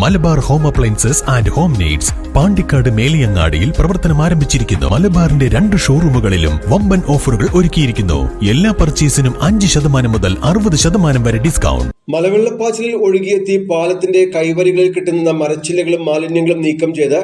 Malabar home appliances and home needs Pandikkad മേലിയങ്ങാടിയിൽ പ്രവർത്തനം ആരംഭിച്ചിരിക്കുന്നു. മലബാറിന്റെ രണ്ട് ഷോറൂമുകളിലും വമ്പൻ ഓഫറുകൾ ഒരുക്കിയിരിക്കുന്നു. എല്ലാ പർച്ചേസിനും അഞ്ച് ശതമാനം മുതൽ അറുപത് ശതമാനം വരെ ഡിസ്കൗണ്ട്. മലവെള്ളപ്പാച്ചിലിൽ ഒഴുകിയെത്തി പാലത്തിന്റെ കൈവരികളിൽ കിട്ടുന്ന മരച്ചില്ലകളും മാലിന്യങ്ങളും നീക്കം ചെയ്ത്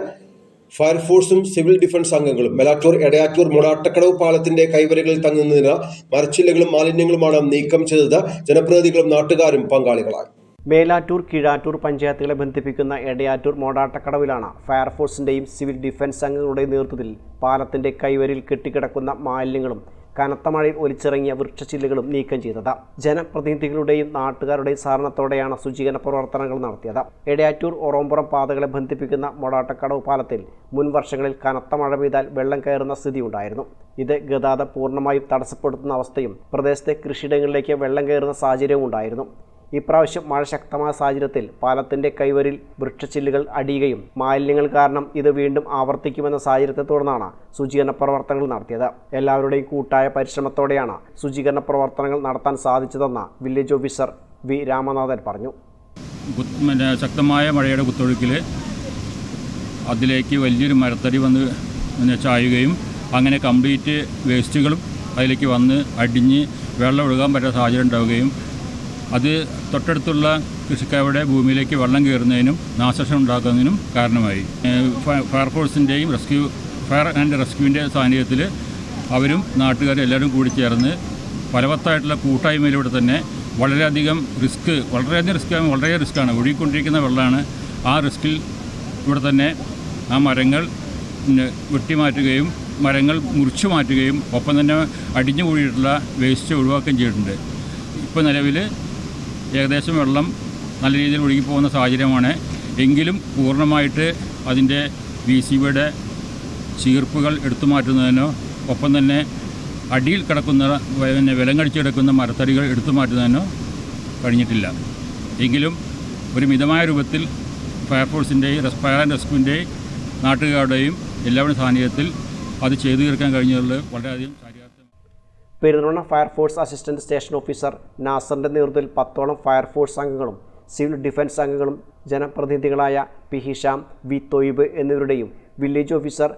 ഫയർഫോഴ്സും സിവിൽ ഡിഫൻസ് അംഗങ്ങളും മെലാറ്റൂർ എടയാറ്റൂർ മുടാട്ടക്കടവ് പാലത്തിന്റെ കൈവരികളിൽ തങ്ങുന്നതിന് മരച്ചില്ലകളും മാലിന്യങ്ങളുമാണ് നീക്കം ചെയ്തത്. ജനപ്രതിനിധികളും നാട്ടുകാരും പങ്കാളികളായി. മേലാറ്റൂർ കീഴാറ്റൂർ പഞ്ചായത്തുകളെ ബന്ധിപ്പിക്കുന്ന എടയാറ്റൂർ മോടാട്ടക്കടവിലാണ് ഫയർഫോഴ്സിന്റെയും സിവിൽ ഡിഫൻസ് അംഗങ്ങളുടെയും നേതൃത്വത്തിൽ പാലത്തിന്റെ കൈവരിൽ കെട്ടിക്കിടക്കുന്ന മാലിന്യങ്ങളും കനത്ത മഴയിൽ ഒലിച്ചിറങ്ങിയ വൃക്ഷച്ചില്ലുകളും നീക്കം ചെയ്തത്. ജനപ്രതിനിധികളുടെയും നാട്ടുകാരുടെയും സഹകരണത്തോടെയാണ് ശുചീകരണ പ്രവർത്തനങ്ങൾ നടത്തിയത്. എടയാറ്റൂർ ഒറോമ്പുറം പാതകളെ ബന്ധിപ്പിക്കുന്ന മൊടാട്ടക്കടവ് പാലത്തിൽ മുൻ വർഷങ്ങളിൽ കനത്ത മഴ പെയ്താൽ വെള്ളം കയറുന്ന സ്ഥിതി ഉണ്ടായിരുന്നു. ഇത് ഗതാഗതം പൂർണമായും തടസ്സപ്പെടുത്തുന്ന അവസ്ഥയും പ്രദേശത്തെ കൃഷിയിടങ്ങളിലേക്ക് വെള്ളം കയറുന്ന സാഹചര്യവും ഉണ്ടായിരുന്നു. ഇപ്രാവശ്യം മഴ ശക്തമായ സാഹചര്യത്തിൽ പാലത്തിന്റെ കൈവരിൽ വൃക്ഷച്ചില്ലുകൾ അടിയുകയും മാലിന്യങ്ങൾ കാരണം ഇത് വീണ്ടും ആവർത്തിക്കുമെന്ന സാഹചര്യത്തെ തുടർന്നാണ് ശുചീകരണ പ്രവർത്തനങ്ങൾ നടത്തിയത്. എല്ലാവരുടെയും കൂട്ടായ പരിശ്രമത്തോടെയാണ് ശുചീകരണ പ്രവർത്തനങ്ങൾ നടത്താൻ സാധിച്ചതെന്ന് വില്ലേജ് ഓഫീസർ വി രാമനാഥൻ പറഞ്ഞു. ശക്തമായ മഴയുടെ കുത്തൊഴുക്കിൽ അതിലേക്ക് വലിയൊരു മരത്തടി വന്ന് ചായുകയും അങ്ങനെ കംപ്ലീറ്റ് വേസ്റ്റുകളും അതിലേക്ക് വന്ന് അടിഞ്ഞ് വെള്ളം ഒഴുകാൻ പറ്റാത്ത സാഹചര്യം ഉണ്ടാവുകയും അത് തൊട്ടടുത്തുള്ള കൃഷിക്കാരുടെ ഭൂമിയിലേക്ക് വെള്ളം കയറുന്നതിനും നാശനഷ്ടം ഉണ്ടാക്കുന്നതിനും കാരണമായി. ഫയർഫോഴ്സിന്റെയും റെസ്ക്യൂ ഫയർ ആൻഡ് റെസ്ക്യൂവിന്റെ സാന്നിധ്യത്തിൽ അവരും നാട്ടുകാരും എല്ലാവരും കൂടി ചേർന്ന് ഫലവത്തായിട്ടുള്ള കൂട്ടായ്മയിലൂടെ തന്നെ വളരെയധികം റിസ്ക് വളരെയധികം റിസ്ക് വളരെ റിസ്ക്കാണ്. ഒഴുകിക്കൊണ്ടിരിക്കുന്ന വെള്ളമാണ് ആ റിസ്കിൽ ഇവിടെ തന്നെ ആ മരങ്ങൾ വെട്ടിമാറ്റുകയും മരങ്ങൾ മുറിച്ചു മാറ്റുകയും ഒപ്പം തന്നെ അടിഞ്ഞു കൂടിയിട്ടുള്ള വേസ്റ്റ് ഒഴിവാക്കുകയും ചെയ്തിട്ടുണ്ട്. ഇപ്പോൾ നിലവിൽ ഏകദേശം വെള്ളം നല്ല രീതിയിൽ ഒഴുകിപ്പോകുന്ന സാഹചര്യമാണ്. എങ്കിലും പൂർണമായിട്ട് അതിന്റെ വി സി ബിയുടെ ചീർപ്പുകൾ എടുത്തു മാറ്റുന്നതിനോ ഒപ്പം തന്നെ അടിയിൽ കിടക്കുന്ന പിന്നെ വിലങ്ങടിച്ചെടുക്കുന്ന മരത്തടികൾ എടുത്തു മാറ്റുന്നതിനോ കഴിഞ്ഞിട്ടില്ല. എങ്കിലും ഒരു മിതമായ രൂപത്തിൽ ഫയർഫോഴ്സിന്റെയും റെസ് ഫയർ ആൻഡ് റെസ്ക്യൂവിന്റെയും നാട്ടുകാരുടെയും എല്ലാവരുടെയും സാന്നിധ്യത്തിൽ അത് ചെയ്തു തീർക്കാൻ കഴിഞ്ഞതിൽ വളരെയധികം ചാരിതാർത്ഥ്യം Perinthalmanna fire force assistant station officer നാസറിന്റെ നേതൃത്വത്തിൽ പത്തോളം ഫയർഫോഴ്സ് അംഗങ്ങളും സിവിൽ ഡിഫൻസ് അംഗങ്ങളും ജനപ്രതിനിധികളായ P Hisham V Thoyib എന്നിവരുടെയും village officer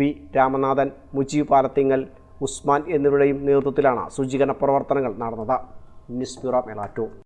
V Ramanathan Mujeeb Palathingal Usman എന്നിവരുടെയും നേതൃത്വത്തിലാണ് ശുചീകരണ പ്രവർത്തനങ്ങൾ നടന്നത്. News bureau Melattur.